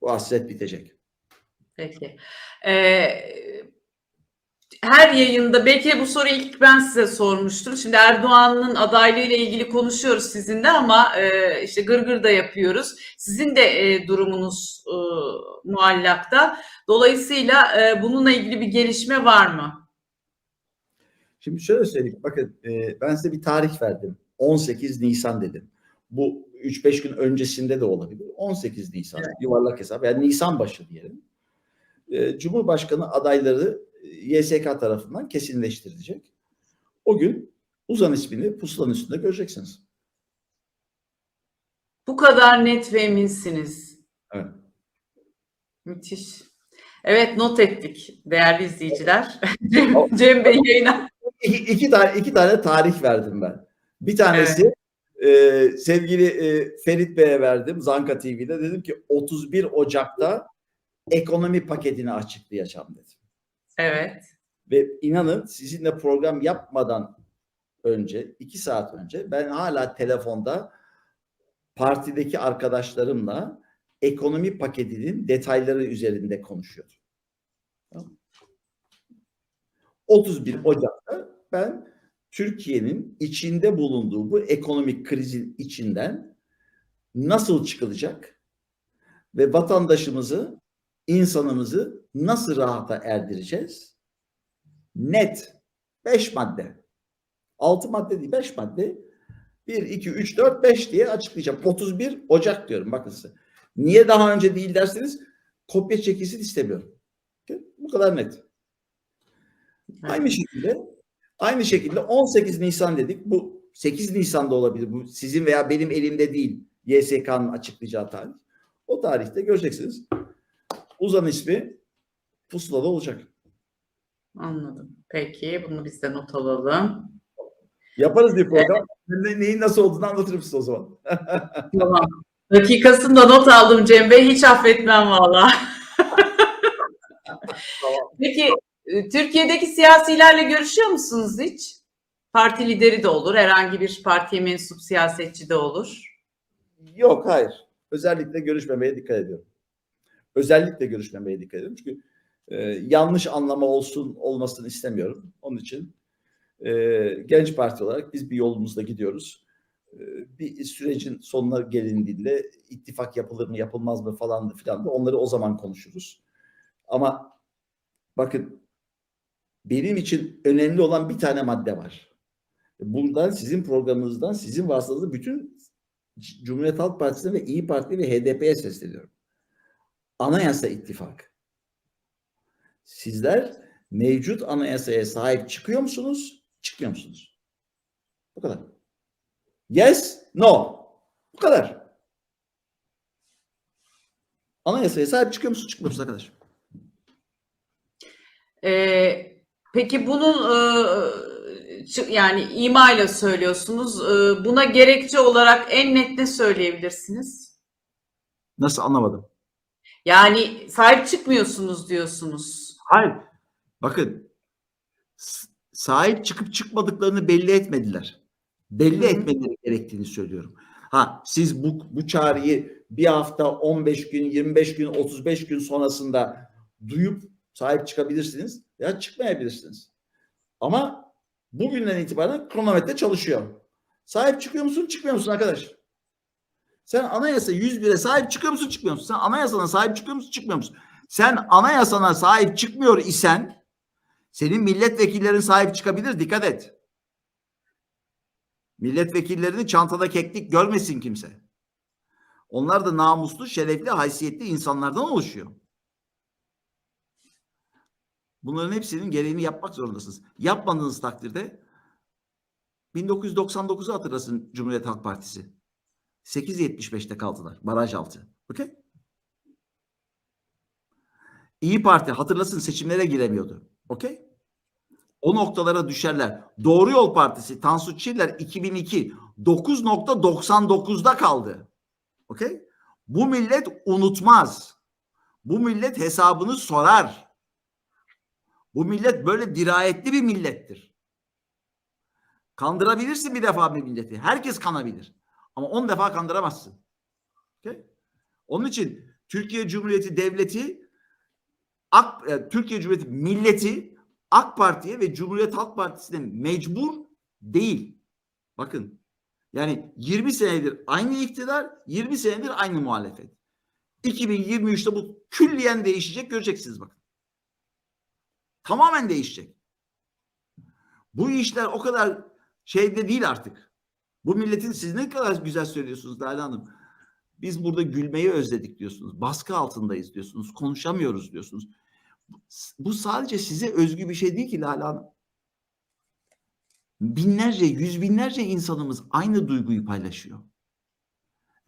Bu hasret bitecek. Peki. Ee, her yayında belki bu soruyu ilk ben size sormuştum. Şimdi Erdoğan'ın adaylığı ile ilgili konuşuyoruz sizinle ama e, işte gırgır da yapıyoruz. Sizin de e, durumunuz e, muallakta. Dolayısıyla e, bununla ilgili bir gelişme var mı? Şimdi şöyle söyleyeyim. Bakın e, ben size bir tarih verdim. 18 Nisan dedim. Bu 3-5 gün öncesinde de olabilir. 18 Nisan yuvarlak hesap. Yani Nisan başı diyelim. E, Cumhurbaşkanı adayları e, YSK tarafından kesinleştirilecek. O gün Uzan ismini pusulanın üstünde göreceksiniz. Bu kadar net ve eminsiniz. Evet. Müthiş. Evet not ettik değerli izleyiciler. Cem, Cem Bey yayına. İki, iki tane iki tane tarih verdim ben. Bir tanesi e, sevgili e, Ferit Bey'e verdim Zanka TV'de. Dedim ki 31 Ocak'ta ekonomi paketini açıklayacağım dedim. Evet. Ve inanın sizinle program yapmadan önce, iki saat önce ben hala telefonda partideki arkadaşlarımla ekonomi paketinin detayları üzerinde konuşuyordum. Tamam. 31 Ocak'ta ben Türkiye'nin içinde bulunduğu bu ekonomik krizin içinden nasıl çıkılacak ve vatandaşımızı, insanımızı nasıl rahata erdireceğiz? Net 5 madde. 6 madde değil 5 madde. 1, 2, 3, 4, 5 diye açıklayacağım. 31 Ocak diyorum bakın size. Niye daha önce değil derseniz kopya çekilsin istemiyorum. Bu kadar net. Aynı şekilde aynı şekilde 18 Nisan dedik. Bu 8 Nisan'da olabilir. Bu sizin veya benim elimde değil. YSK'nın açıklayacağı tarih. O tarihte göreceksiniz. Uzan ismi pusulada olacak. Anladım. Peki bunu biz de not alalım. Yaparız bir program. Ne, neyin nasıl olduğunu anlatırım size o zaman. Tamam. Dakikasında not aldım Cem Bey. Hiç affetmem valla. Tamam. Peki Türkiye'deki siyasilerle görüşüyor musunuz hiç? Parti lideri de olur. Herhangi bir partiye mensup siyasetçi de olur. Yok hayır. Özellikle görüşmemeye dikkat ediyorum. Özellikle görüşmemeye dikkat ediyorum. Çünkü e, yanlış anlama olsun olmasını istemiyorum. Onun için e, genç parti olarak biz bir yolumuzda gidiyoruz. E, bir sürecin sonuna gelindiğinde ittifak yapılır mı yapılmaz mı falan filan da onları o zaman konuşuruz. Ama bakın benim için önemli olan bir tane madde var. Buradan sizin programınızdan sizin vasıtanızda bütün Cumhuriyet Halk Partisi'ne ve İyi Parti ve HDP'ye sesleniyorum. Anayasa ittifakı. Sizler mevcut anayasaya sahip çıkıyor musunuz? Çıkmıyor musunuz? Bu kadar. Yes, no. Bu kadar. Anayasaya sahip çıkıyor musunuz? Çıkmıyor musunuz arkadaş? Ee, peki bunun e, yani ima ile söylüyorsunuz. E, buna gerekçe olarak en net ne söyleyebilirsiniz? Nasıl anlamadım? Yani sahip çıkmıyorsunuz diyorsunuz. Hayır. Bakın sahip çıkıp çıkmadıklarını belli etmediler. Belli Hı hı. etmeleri gerektiğini söylüyorum. Ha siz bu bu çağrıyı bir hafta 15 gün, 25 gün, 35 gün sonrasında duyup sahip çıkabilirsiniz ya çıkmayabilirsiniz. Ama bugünden itibaren kronometre çalışıyor. Sahip çıkıyor musun, çıkmıyor musun arkadaş? Sen anayasa 101'e sahip çıkıyor musun, çıkmıyor musun? Sen anayasana sahip çıkıyor musun, çıkmıyor musun? Sen anayasana sahip çıkmıyor isen senin milletvekillerin sahip çıkabilir. Dikkat et. Milletvekillerini çantada keklik görmesin kimse. Onlar da namuslu, şerefli, haysiyetli insanlardan oluşuyor. Bunların hepsinin gereğini yapmak zorundasınız. Yapmadığınız takdirde 1999'u hatırlasın Cumhuriyet Halk Partisi. 8.75'te kaldılar. Baraj altı. Okey? İyi Parti hatırlasın seçimlere giremiyordu. Okey? O noktalara düşerler. Doğru Yol Partisi Tansu Çiller 2002 9.99'da kaldı. Okey? Bu millet unutmaz. Bu millet hesabını sorar. Bu millet böyle dirayetli bir millettir. Kandırabilirsin bir defa bir milleti. Herkes kanabilir. Ama on defa kandıramazsın. Okey? Onun için Türkiye Cumhuriyeti Devleti AK, e, Türkiye Cumhuriyeti Milleti AK Parti'ye ve Cumhuriyet Halk Partisi'ne mecbur değil. Bakın yani 20 senedir aynı iktidar, 20 senedir aynı muhalefet. 2023'te bu külliyen değişecek göreceksiniz bakın. Tamamen değişecek. Bu işler o kadar şeyde değil artık. Bu milletin siz ne kadar güzel söylüyorsunuz Lale Hanım. Biz burada gülmeyi özledik diyorsunuz. Baskı altındayız diyorsunuz. Konuşamıyoruz diyorsunuz. Bu sadece size özgü bir şey değil ki Lale Hanım. Binlerce, yüz binlerce insanımız aynı duyguyu paylaşıyor.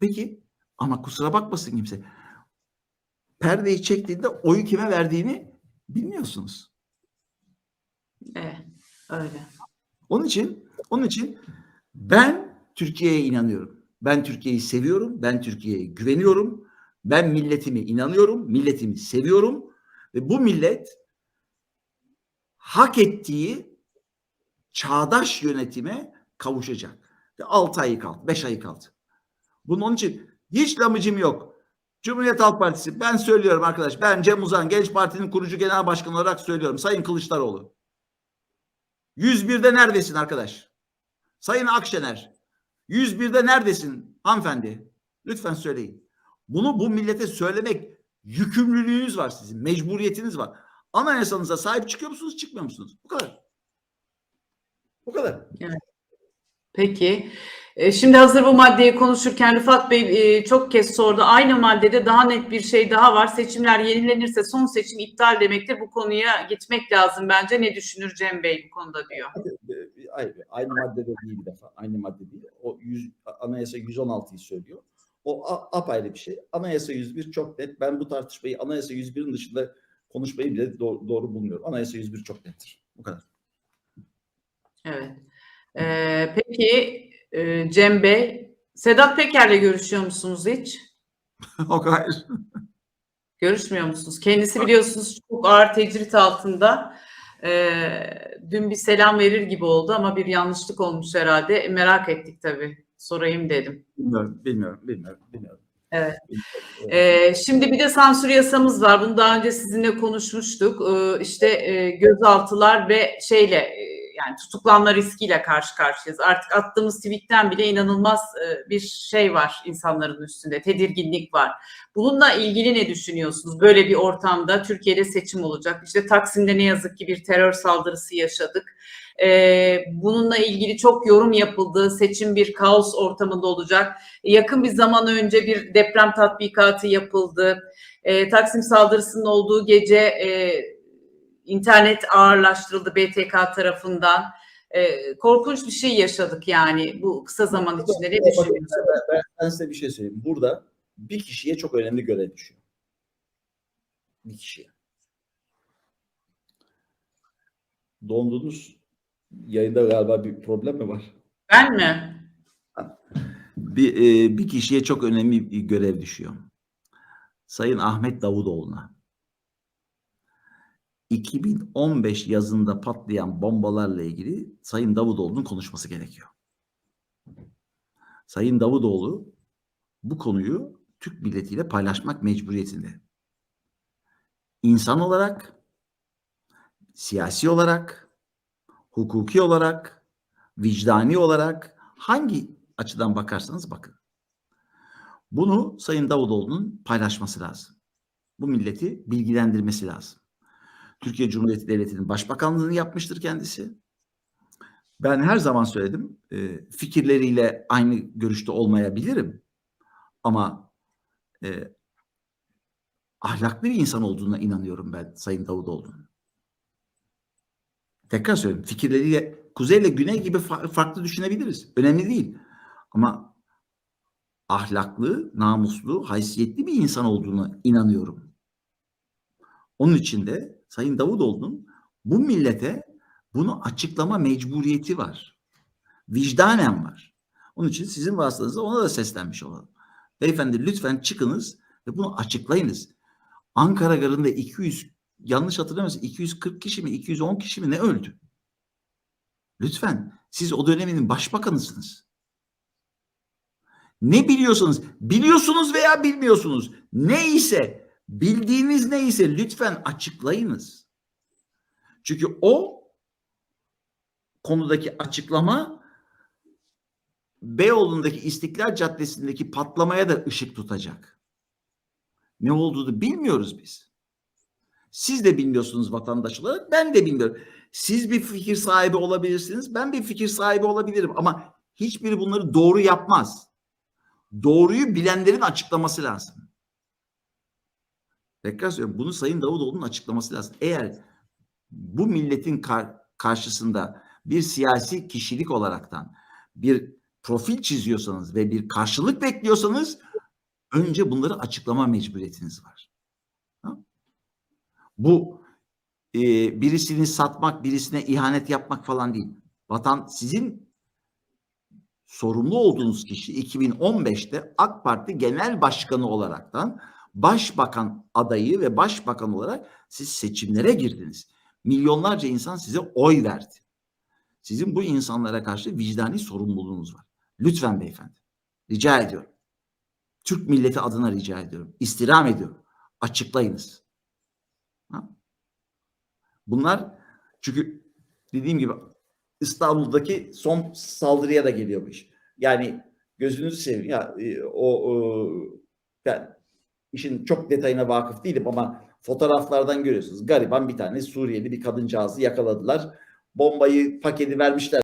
Peki ama kusura bakmasın kimse. Perdeyi çektiğinde oyu kime verdiğini bilmiyorsunuz. Evet, öyle. Onun için onun için ben Türkiye'ye inanıyorum. Ben Türkiye'yi seviyorum. Ben Türkiye'ye güveniyorum. Ben milletime inanıyorum. Milletimi seviyorum. Ve bu millet hak ettiği çağdaş yönetime kavuşacak. 6 ayı kaldı, 5 ayı kaldı. Bunun için hiç lamıcım yok. Cumhuriyet Halk Partisi ben söylüyorum arkadaş. Ben Cem Uzan Genç Parti'nin kurucu genel başkanı olarak söylüyorum. Sayın Kılıçdaroğlu. 101'de neredesin arkadaş? Sayın Akşener. 101'de neredesin hanımefendi? Lütfen söyleyin. Bunu bu millete söylemek yükümlülüğünüz var sizin. Mecburiyetiniz var. Anayasanıza sahip çıkıyor musunuz, çıkmıyor musunuz? Bu kadar. Bu kadar. Peki. E, Şimdi hazır bu maddeyi konuşurken Rıfat Bey e, çok kez sordu. Aynı maddede daha net bir şey daha var. Seçimler yenilenirse son seçim iptal demektir. Bu konuya gitmek lazım bence. Ne düşünür Cem Bey bu konuda diyor. Hayır, aynı maddede değil bir defa. Aynı madde değil. O 100, anayasa 116'yı söylüyor. O apayrı bir şey. Anayasa 101 çok net. Ben bu tartışmayı anayasa 101'in dışında konuşmayı bile doğru, doğru bulmuyorum. Anayasa 101 çok nettir. Bu kadar. Evet. E, peki e, Cem Bey, Sedat Peker'le görüşüyor musunuz hiç? o kadar. Görüşmüyor musunuz? Kendisi biliyorsunuz çok ağır tecrit altında. E, dün bir selam verir gibi oldu ama bir yanlışlık olmuş herhalde. E, merak ettik tabii. Sorayım dedim. Bilmiyorum, bilmiyorum, bilmiyorum, bilmiyorum. Evet. Ee, şimdi bir de sansür yasamız var. Bunu daha önce sizinle konuşmuştuk. Ee, işte e, gözaltılar ve şeyle e, yani tutuklanma riskiyle karşı karşıyayız. Artık attığımız tweetten bile inanılmaz e, bir şey var insanların üstünde. Tedirginlik var. Bununla ilgili ne düşünüyorsunuz? Böyle bir ortamda Türkiye'de seçim olacak. İşte Taksim'de ne yazık ki bir terör saldırısı yaşadık. Ee, bununla ilgili çok yorum yapıldı. Seçim bir kaos ortamında olacak. Yakın bir zaman önce bir deprem tatbikatı yapıldı. Ee, Taksim saldırısının olduğu gece e, internet ağırlaştırıldı BTK tarafından. Ee, korkunç bir şey yaşadık yani bu kısa zaman içinde. Ne düşünüyorsunuz? ben, ben- ben size bir şey söyleyeyim. Burada bir kişiye çok önemli görev düşüyor. Bir kişiye. Dondunuz. Yayında galiba bir problem mi var? Ben mi? Bir, e, bir kişiye çok önemli bir görev düşüyor. Sayın Ahmet Davutoğlu'na. 2015 yazında patlayan bombalarla ilgili Sayın Davutoğlu'nun konuşması gerekiyor. Sayın Davutoğlu bu konuyu Türk milletiyle paylaşmak mecburiyetinde. İnsan olarak, siyasi olarak, hukuki olarak, vicdani olarak hangi açıdan bakarsanız bakın. Bunu Sayın Davutoğlu'nun paylaşması lazım. Bu milleti bilgilendirmesi lazım. Türkiye Cumhuriyeti Devleti'nin başbakanlığını yapmıştır kendisi. Ben her zaman söyledim, e, fikirleriyle aynı görüşte olmayabilirim. Ama e, ahlaklı bir insan olduğuna inanıyorum ben Sayın Davutoğlu'nun. Tekrar söylüyorum, fikirleriyle Kuzey ile Güney gibi fa- farklı düşünebiliriz. Önemli değil. Ama ahlaklı, namuslu, haysiyetli bir insan olduğuna inanıyorum. Onun için de Sayın Davutoğlu'nun bu millete bunu açıklama mecburiyeti var. Vicdanen var. Onun için sizin vasıtanızla ona da seslenmiş olalım. Beyefendi lütfen çıkınız ve bunu açıklayınız. Ankara Garı'nda 200 yanlış hatırlamıyorsam 240 kişi mi 210 kişi mi ne öldü? Lütfen siz o dönemin başbakanısınız. Ne biliyorsanız biliyorsunuz veya bilmiyorsunuz Neyse bildiğiniz neyse lütfen açıklayınız. Çünkü o konudaki açıklama Beyoğlu'ndaki İstiklal Caddesi'ndeki patlamaya da ışık tutacak. Ne olduğunu bilmiyoruz biz. Siz de bilmiyorsunuz vatandaş olarak, ben de bilmiyorum. Siz bir fikir sahibi olabilirsiniz, ben bir fikir sahibi olabilirim ama hiçbiri bunları doğru yapmaz. Doğruyu bilenlerin açıklaması lazım. Tekrar söylüyorum, bunu Sayın Davutoğlu'nun açıklaması lazım. Eğer bu milletin kar- karşısında bir siyasi kişilik olaraktan bir profil çiziyorsanız ve bir karşılık bekliyorsanız önce bunları açıklama mecburiyetiniz var. Ha? Bu e, birisini satmak, birisine ihanet yapmak falan değil. Vatan sizin sorumlu olduğunuz kişi 2015'te AK Parti Genel Başkanı olaraktan başbakan adayı ve başbakan olarak siz seçimlere girdiniz. Milyonlarca insan size oy verdi. Sizin bu insanlara karşı vicdani sorumluluğunuz var. Lütfen beyefendi. Rica ediyorum. Türk milleti adına rica ediyorum. İstirham ediyorum. Açıklayınız. Ha? Bunlar çünkü dediğim gibi İstanbul'daki son saldırıya da geliyor bu iş. Yani gözünüzü seveyim ya e, o, o ben işin çok detayına vakıf değilim ama fotoğraflardan görüyorsunuz. Gariban bir tane Suriyeli bir kadıncağızı yakaladılar. Bombayı paketi vermişler